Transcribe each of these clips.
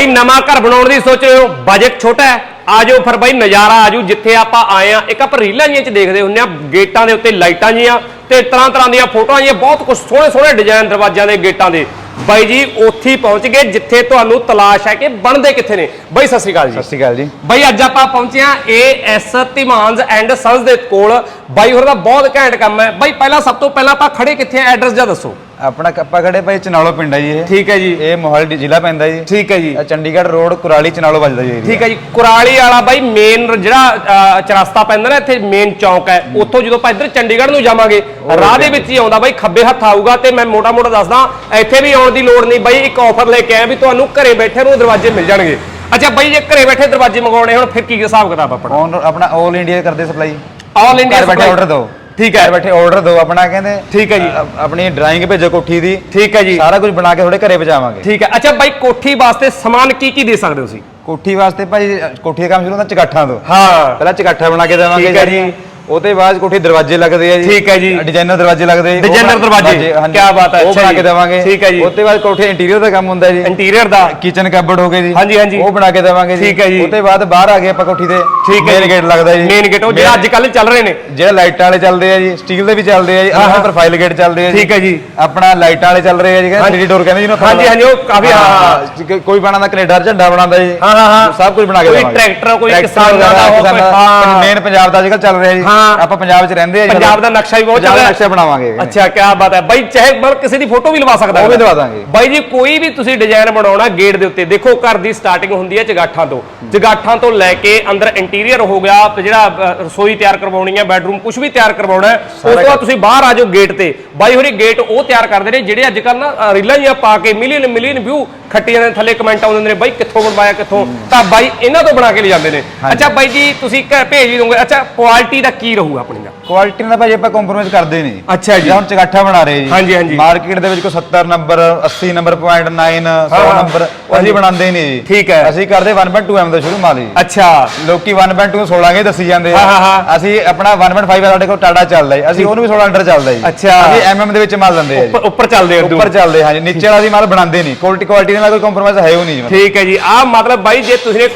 ਬਾਈ ਨਵਾਂ ਘਰ ਬਣਾਉਣ ਦੀ ਸੋਚ ਰਹੇ ਹੋ? ਬਜਟ ਛੋਟਾ ਹੈ। ਆਜੋ ਫਿਰ ਬਾਈ ਨਜ਼ਾਰਾ ਆਜੂ। ਜਿੱਥੇ ਆਪਾਂ ਆਏ ਆ ਇੱਕ ਆਪਾਂ ਰੀਲਾਂ ਜੀਆਂ ਚ ਦੇਖਦੇ ਹੁੰਦੇ ਆ ਗੇਟਾਂ ਦੇ ਉੱਤੇ ਲਾਈਟਾਂ ਜੀਆਂ ਤੇ ਤਰ੍ਹਾਂ ਤਰ੍ਹਾਂ ਦੀਆਂ ਫੋਟੋਆਂ ਜੀਆਂ ਬਹੁਤ ਕੁਝ ਸੋਹਣੇ ਸੋਹਣੇ ਡਿਜ਼ਾਈਨ ਦਰਵਾਜ਼ਿਆਂ ਦੇ ਗੇਟਾਂ ਦੇ। ਬਾਈ ਜੀ ਉੱਥੇ ਪਹੁੰਚ ਗਏ ਜਿੱਥੇ ਤੁਹਾਨੂੰ ਤਲਾਸ਼ ਹੈ ਕਿ ਬਣਦੇ ਕਿੱਥੇ ਨੇ। ਬਾਈ ਸਤਿ ਸ਼੍ਰੀ ਅਕਾਲ ਜੀ। ਸਤਿ ਸ਼੍ਰੀ ਅਕਾਲ ਜੀ। ਬਾਈ ਅੱਜ ਆਪਾਂ ਪਹੁੰਚੇ ਆ ਏਐਸ ਧੀਮਾਨਸ ਐਂਡ ਸੰਸ ਦੇ ਕੋਲ। ਬਾਈ ਹੋਰ ਦਾ ਬਹੁਤ ਘੈਂਟ ਕੰਮ ਹੈ। ਬਾਈ ਪਹਿਲਾਂ ਸਭ ਤੋਂ ਪਹਿਲਾਂ ਆਪਾਂ ਖੜੇ ਕਿੱਥੇ ਆ? ਐਡਰੈਸ ਜਾਂ ਦੱਸੋ। ਆਪਣਾ ਕੱਪਾ ਖੜੇ ਭਾਈ ਚਨਾਲੋ ਪਿੰਡ ਹੈ ਜੀ ਇਹ। ਠੀਕ ਹੈ ਜੀ। ਇਹ ਮੋਹਾਲੀ ਜ਼ਿਲ੍ਹਾ ਪੈਂਦਾ ਜੀ। ਠੀਕ ਹੈ ਜੀ। ਇਹ ਚੰਡੀਗੜ੍ਹ ਰੋਡ ਕੁਰਾਲੀ ਚਨਾਲੋ ਵੱਜਦਾ ਜੀ ਠੀਕ ਹੈ ਜੀ। ਕੁਰਾਲੀ ਵਾਲਾ ਬਾਈ ਮੇਨ ਜਿਹੜਾ ਚਰਸਤਾ ਪੈਂਦਾ ਨਾ ਇੱਥੇ ਮੇਨ ਚੌਂਕ ਹੈ। ਉੱਥੋਂ ਜਦੋਂ ਆਪਾਂ ਇੱਧਰ ਚੰਡੀਗੜ੍ਹ ਨੂੰ ਜਾਵਾਂਗੇ ਰਾਹ ਦੇ ਵਿੱਚ ਹੀ ਆਉਂਦਾ ਬਾਈ ਖੱਬੇ ਹੱਥ ਆਊਗਾ ਤੇ ਮੈਂ ਮੋਟਾ ਮੋਟਾ ਦੱਸਦਾ ਇੱਥੇ ਵੀ ਆਉਣ ਦੀ ਲੋੜ ਨਹੀਂ ਬਾਈ ਇੱਕ ਆਫਰ ਲੈ ਕੇ ਆਇਆ ਵੀ ਤੁਹਾਨੂੰ ਘਰੇ ਬੈਠੇ ਨੂੰ ਦਰਵਾਜ਼ੇ ਮਿਲ ਜਾਣਗੇ। ਅੱਛਾ ਬਾਈ ਜੇ ਘਰੇ ਬੈਠੇ ਦਰਵਾਜ਼ੇ ਮੰਗਾਉਣੇ ਹੁਣ ਫਿਰ ਕੀ ਹਿਸਾਬ ਕਿਤਾਬ ਆਪਣਾ? ਆਪਣਾ 올 ਇੰਡੀਆ ਕਰਦੇ ਸਪਲਾਈ ਆਲ ਇੰਡੀਆ ਬੈਠੇ ਆਰਡਰ ਦਿਓ। ਠੀਕ ਹੈ। ਬੈਠੇ ਆਰਡਰ ਦਿਓ ਆਪਣਾ ਕਹਿੰਦੇ ਠੀਕ ਹੈ ਜੀ। ਅ- ਆਪਣੀ ਡਰਾਇੰਗ ਭੇਜੋ ਕੋਠੀ ਦੀ। ਠੀਕ ਹੈ ਜੀ। ਸਾਰਾ ਕੁਝ ਬਣਾ ਕੇ ਤੁਹਾਡੇ ਘਰੇ ਪਹੁੰਚਾਵਾਂਗੇ। ਠੀਕ ਹੈ। ਅੱਛਾ ਬਾਈ ਕੋਠੀ ਵਾਸਤੇ ਸਮਾਨ ਕੀ ਕੀ ਦੇ ਸਕਦੇ ਹੋ ਤੁਸੀਂ? ਕੋਠੀ ਵਾਸਤੇ ਭਾਈ ਅ, ਕੋਠੀ ਦਾ ਕੰਮ ਸ਼ੁਰੂ ਹੁੰਦਾ ਚਗਾਠਾਂ ਤੋਂ। ਹਾਂ। ਪਹਿਲਾਂ ਚਗਾਠਾ ਬਣਾ ਕੇ ਦੇਵਾਂਗੇ ਠੀਕ ਹੈ ਜੀ। ਉਹਦੇ ਬਾਅਦ ਕੋਠੀ ਦਰਵਾਜ਼ੇ ਲੱਗਦੇ ਆ ਜੀ ਠੀਕ ਹੈ ਜੀ। ਡਿਜ਼ਾਈਨਰ ਦਰਵਾਜ਼ੇ ਲੱਗਦੇ ਆ ਜੀ, ਬਣਾ- ਦਰਵਾਜ਼ੇ, ਕਿਆ ਬਾਤ ਹੈ, ਉਹ ਬਣਾ ਜੀ। ਕੇ ਦੇਵਾਂਗੇ ਠੀਕ ਹੈ ਜੀ। ਉਹਦੇ ਬਾਅਦ ਕੋਠੇ ਇੰਟੀਰੀਅਰ ਦਾ ਕੰਮ ਹੁੰਦਾ ਜੀ ਇੰਟੀਰੀਅਰ ਦਾ ਕਿਚਨ ਕਬਰਡ ਹੋ ਗਏ ਜੀ ਹਾਂਜੀ, ਹਾਂਜੀ। ਉਹ ਬਣਾ ਕੇ ਦੇਵਾਂਗੇ ਜੀ ਠੀਕ ਹੈ ਜੀ। ਉਹਦੇ ਬਾਅਦ ਬਾਹਰ ਆ ਗਏ ਆਪਾਂ ਕੋਠੀ ਦੇ ਠੀਕ ਹੈ ਮੇਨ ਗੇਟ ਲੱਗਦਾ ਜੀ ਮੇਨ ਗੇਟ ਉਹ ਜਿਹੜਾ ਅੱਜ ਕੱਲ ਚੱਲ ਰਹੇ ਨੇ ਜਿਹੜਾ ਲਾਈਟਾਂ ਵਾਲੇ ਚੱਲਦੇ ਆ ਜੀ ਸਟੀਲ ਦੇ ਵੀ ਚੱਲਦੇ ਆ ਜੀ ਆਹ। ਪ੍ਰੋਫਾਈਲ ਗੇਟ ਚੱਲਦੇ ਆ ਠੀਕ ਹੈ ਜੀ। ਆਪਣਾ ਲਾਈਟਾਂ ਵਾਲੇ ਚੱਲ ਰਹੇ ਆ ਜੀ। ਕਹਿੰਦੇ ਡੋਰ ਕਹਿੰਦੇ ਜਿਹਨੂੰ ਹਾਂਜੀ, ਹਾਂਜੀ, ਉਹ ਕਾਫੀ- ਹਾਂ। ਕੋਈ ਬਣਾਉਂਦਾ ਕੈਨੇਡਾ ਝੰਡਾ ਬਣਾਉਂਦਾ ਜੀ ਹਾਂ, ਹਾਂ। ਸਭ ਕੁਝ ਬਣਾ ਕੇ ਕੋਈ ਦੇਵਾਂਗੇ ਟਰੈਕਟਰ, ਕੋਈ ਟਰੈਕਟਰ ਕਿਸਾਨ ਦਾ, ਕੋਈ-। ਮੇਨ ਪੰਜਾਬ ਦਾ ਅੱਜਕੱਲ ਚੱਲ ਰਿਹਾ ਜੀ। ਆਪਾਂ ਪੰਜਾਬ 'ਚ ਰਹਿੰਦੇ ਆ ਜੀ ਪੰਜਾਬ ਦਾ ਨਕਸ਼ਾ ਵੀ ਬਹੁਤ ਪੰਜਾਬ ਚੱਲ ਦਾ ਰਿਹਾ ਨਕਸ਼ਾ ਬਣਾਵਾਂਗੇ। ਅੱਛਾ ਕੀ ਬਾਤ ਹੈ। ਬਾਈ ਚਾਹੇ ਮਤਲਬ ਕਿਸੇ ਦੀ ਫੋਟੋ ਵੀ ਲਵਾ ਸਕਦਾ ਉਹ ਵੀ। ਲਵਾ ਦਾਂਗੇ। ਬਾਈ ਜੀ ਕੋਈ ਵੀ ਤੁਸੀਂ ਡਿਜ਼ਾਈਨ ਬਣਾਉਣਾ ਗੇਟ ਦੇ ਉੱਤੇ ਦੇਖੋ ਘਰ ਦੀ ਸਟਾਰਟਿੰਗ ਹੁੰਦੀ ਹੈ ਜਗਾਠਾਂ ਤੋਂ। ਜਗਾਠਾਂ ਤੋਂ ਲੈ ਕੇ ਅੰਦਰ ਇੰਟੀਰੀਅਰ ਹੋ ਗਿਆ ਜਿਹੜਾ ਰਸੋਈ ਤਿਆਰ ਕਰਵਾਉਣੀ ਹੈ ਬੈਡਰੂਮ ਕੁਝ ਵੀ ਤਿਆਰ ਕਰਵਾਉਣਾ ਹੈ ਉਸ ਤੋਂ ਬਾਅਦ ਤੁਸੀਂ ਬਾਹਰ ਆ ਜਾਓ ਗੇਟ ਤੇ। ਬਾਈ ਹੋਰੀ ਗੇਟ ਉਹ ਤਿਆਰ ਕਰਦੇ ਨੇ ਜਿਹੜੇ ਅੱਜ ਕੱਲ ਨਾ ਰੀਲਾਂ ਜਿਹੀਆਂ ਪਾ ਕੇ ਮਿਲੀਅਨ ਮਿਲੀਅਨ ਵਿਊ ਖੱਟੀਆਂ ਦੇ ਥੱਲੇ ਕਮੈਂਟ ਆਉਂਦੇ ਨੇ ਬਾਈ ਕਿੱਥੋਂ ਬਣਵਾਇਆ ਕਿੱਥੋਂ? ਤਾਂ ਬਾਈ ਇਹਨਾਂ ਤੋਂ ਬਣਾ ਕੇ ਲੈ ਜਾਂਦੇ ਨੇ ਅੱਛਾ ਬਾਈ ਜੀ ਤੁਸੀਂ ਘਰ ਭੇਜ ਵੀ ਦੋਗੇ। ਅੱਛਾ ਕੁਆਲਿਟੀ ਦਾ ਕੀ ਰਹੂ ਆਪਣੀ ਦਾ? ਕੁਆਲਿਟੀ ਨਾਲ ਭਾਜੀ ਆਪਾਂ ਕੰਪਰੋਮਾਈਜ਼ ਕਰਦੇ ਨਹੀਂ। ਅੱਛਾ ਜੀ। ਹੁਣ ਚਗਾਠਾ ਬਣਾ ਰਹੇ ਜੀ। ਹਾਂਜੀ, ਹਾਂਜੀ। ਮਾਰਕੀਟ ਦੇ ਵਿੱਚ ਕੋਈ 70 ਨੰਬਰ 80 ਨੰਬਰ ਪੁਆਇੰਟ 9 100 ਹਾਂ। ਨੰਬਰ ਅਸੀਂ ਬਣਾਉਂਦੇ ਹੀ ਨਹੀਂ ਜੀ। ਠੀਕ ਹੈ। ਅਸੀਂ ਕਰਦੇ 1.2 ਐਮ ਦਾ ਸ਼ੁਰੂ ਮਾਲ ਜੀ। ਅੱਛਾ। ਲੋਕੀ 1.2 16 ਕੇ ਦੱਸੀ ਜਾਂਦੇ ਹਾਂ, ਹਾਂ, ਹਾਂ। ਅਸੀਂ ਆਪਣਾ 1.5 ਸਾਡੇ ਕੋਲ ਟਾਟਾ ਚੱਲਦਾ ਜੀ। ਅਸੀਂ ਉਹਨੂੰ ਵੀ 16 ਅੰਡਰ ਚੱਲਦਾ ਜੀ। ਅੱਛਾ। ਅਸੀਂ ਐਮਐਮ ਦੇ ਵਿੱਚ ਮਾਲ ਦਿੰਦੇ ਆ ਉੱਪਰ ਚੱਲਦੇ ਆ ਉੱਪਰ ਚੱਲਦੇ ਹਾਂ ਜੀ ਨੀਚੇ ਵਾਲਾ ਅਸੀਂ ਮਾਲ ਬਣਾਉਂਦੇ ਨਹੀਂ। ਕੁਆਲਿਟੀ ਕੁਆਲਿਟੀ ਨਾਲ ਕੋਈ ਕੰਪਰੋਮਾਈਜ਼ ਹੈ ਉਹ ਨਹੀਂ ਜੀ। ਠੀਕ ਹੈ ਜੀ। ਆਹ ਮਤਲਬ ਬਾਈ, ਜੇ ਤੁਸੀਂ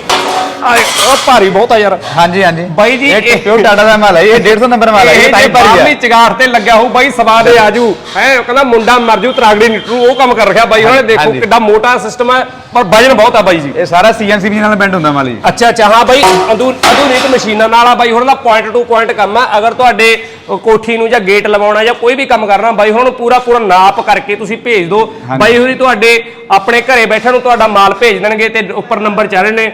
ਉਹ ਭਾਰੀ ਬਹੁਤ ਆ ਯਾਰ। ਹਾਂਜੀ ਹਾਂਜੀ। ਬਾਈ ਜੀ, ਇਹ ਪਿਓ ਟਾਟਾ ਦਾ ਮਾਲ ਹੈ ਇਹ 150 ਨੰਬਰ ਮਾਲ ਹੈ ਇਹ ਤਾਂ ਜੇ ਹੀ ਭਾਰੀ ਬਾਹਰਲੀ ਹੈ ਚਗਾਰ ਤੇ ਲੱਗਿਆ ਹੋਊ ਬਾਈ ਸਵਾਦ ਇਹ ਆਜੂ। ਹੈ ਕਹਿੰਦਾ ਮੁੰਡਾ ਮਰ ਜੂ ਤਰਾਗੜੀ ਨਿਟਰੂ ਉਹ ਕੰਮ ਕਰ ਰਿਹਾ ਬਾਈ ਉਹਨੇ ਦੇਖੋ। ਕਿੱਡਾ ਮੋਟਾ ਸਿਸਟਮ ਹੈ ਪਰ ਵਜਨ ਬਹੁਤ ਆ ਬਾਈ ਜੀ। ਇਹ ਸਾਰਾ ਸੀਐਨਸੀ ਵੀ ਨਾਲ ਬੈਂਡ ਹੁੰਦਾ ਮਾਲ ਜੀ। ਅੱਛਾ ਅੱਛਾ ਹਾਂ ਬਾਈ ਆਧੁ- ਆਧੁਨਿਕ ਮਸ਼ੀਨਾਂ ਨਾਲ ਆ ਬਾਈ ਹੁਣ ਦਾ ਪੁਆਇੰਟ ਟੂ ਪੁਆਇੰਟ ਕੰਮ ਆ। ਅਗਰ ਤੁਹਾਡੇ ਕੋਠੀ ਨੂੰ ਜਾਂ ਗੇਟ ਲਵਾਉਣਾ ਜਾਂ ਕੋਈ ਵੀ ਕੰਮ ਕਰਨਾ ਬਾਈ ਹੁਣ ਪੂਰਾ ਪੂਰਾ ਨਾਪ ਕਰਕੇ ਤੁਸੀਂ ਭੇਜ ਦਿਓ। ਬਾਈ ਹੋਰੀ ਤੁਹਾਡੇ ਆਪਣੇ ਘਰੇ ਬੈਠਣ ਨੂੰ ਤੁਹਾਡਾ ਮਾਲ ਭੇਜ ਦੇਣਗੇ ਤੇ ਉੱਪਰ ਨੰਬਰ ਚੱਲ ਰਹੇ ਨੇ।